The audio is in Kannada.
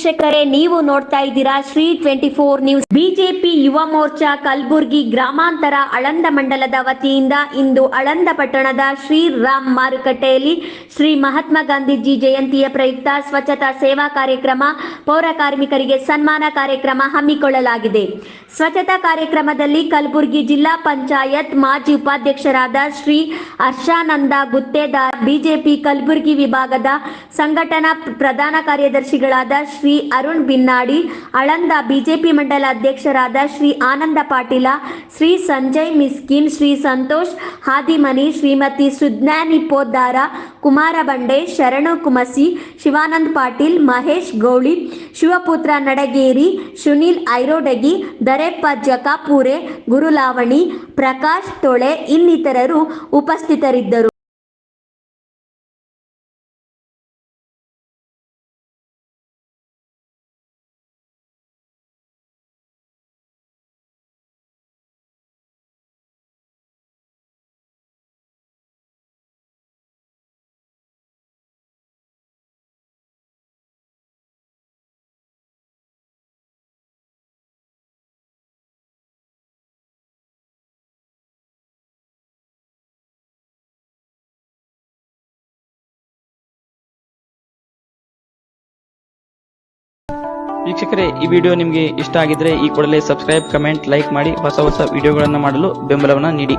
ವೀಕ್ಷಕರೇ, ನೀವು ನೋಡ್ತಾ ಇದ್ದೀರಾ Shri twenty four news. BJP Yuva Morcha Kalaburagi ಗ್ರಾಮಾಂತರ ಅಳಂದ ಮಂಡಲದ ವತಿಯಿಂದ ಇಂದು ಅಳಂದ ಪಟ್ಟಣದ ಶ್ರೀರಾಮ್ ಮಾರುಕಟ್ಟೆಯಲ್ಲಿ ಶ್ರೀ ಮಹಾತ್ಮ ಗಾಂಧೀಜಿ ಜಯಂತಿಯ ಪ್ರಯುಕ್ತ ಸ್ವಚ್ಛತಾ ಸೇವಾ ಕಾರ್ಯಕ್ರಮ, ಪೌರ ಕಾರ್ಮಿಕರಿಗೆ ಸನ್ಮಾನ ಕಾರ್ಯಕ್ರಮ ಹಮ್ಮಿಕೊಳ್ಳಲಾಗಿದೆ. ಸ್ವಚ್ಛತಾ ಕಾರ್ಯಕ್ರಮದಲ್ಲಿ ಕಲಬುರಗಿ ಜಿಲ್ಲಾ ಪಂಚಾಯತ್ ಮಾಜಿ ಉಪಾಧ್ಯಕ್ಷರಾದ ಶ್ರೀ ಹರ್ಷಾನಂದ ಗುತ್ತೇದಾರ್, ಬಿಜೆಪಿ ಕಲಬುರಗಿ ವಿಭಾಗದ ಸಂಘಟನಾ ಪ್ರಧಾನ ಕಾರ್ಯದರ್ಶಿಗಳಾದ ಶ್ರೀ ಅರುಣ್ ಬಿನ್ನಾಡಿ, ಅಳಂದ ಬಿಜೆಪಿ ಮಂಡಲ ಅಧ್ಯಕ್ಷರಾದ ಶ್ರೀ ಆನಂದ ಪಾಟೀಲ, ಶ್ರೀ ಸಂಜಯ್ ಮಿಸ್ಕಿನ್, ಶ್ರೀ ಸಂತೋಷ್ ಹಾದಿಮನಿ, ಶ್ರೀಮತಿ ಸುಜ್ಞಾನಿ ಪೋದ್ದಾರ, ಕುಮಾರ ಬಂಡೆ, ಶರಣು ಕುಮಸಿ, ಶಿವಾನಂದ್ ಪಾಟೀಲ್, ಮಹೇಶ್ ಗೌಳಿ, ಶಿವಪುತ್ರ ನಡಗೇರಿ, ಸುನೀಲ್ ಐರೋಡಗಿ, ದರೆಪ್ಪ ಜಕಾಪೂರೆ, ಗುರುಲಾವಣಿ, ಪ್ರಕಾಶ್ ತೊಳೆ ಇನ್ನಿತರರು ಉಪಸ್ಥಿತರಿದ್ದರು. ವೀಕ್ಷಕರೇ, ಈ ವಿಡಿಯೋ ನಿಮಗೆ ಇಷ್ಟ ಆಗಿದ್ರೆ ಈ ಕೂಡಲೇ ಸಬ್ಸ್ಕ್ರೈಬ್, ಕಮೆಂಟ್, ಲೈಕ್ ಮಾಡಿ ಹೊಸ ಹೊಸ ವಿಡಿಯೋಗಳನ್ನು ಮಾಡಲು ಬೆಂಬಲವನ್ನು ನೀಡಿ.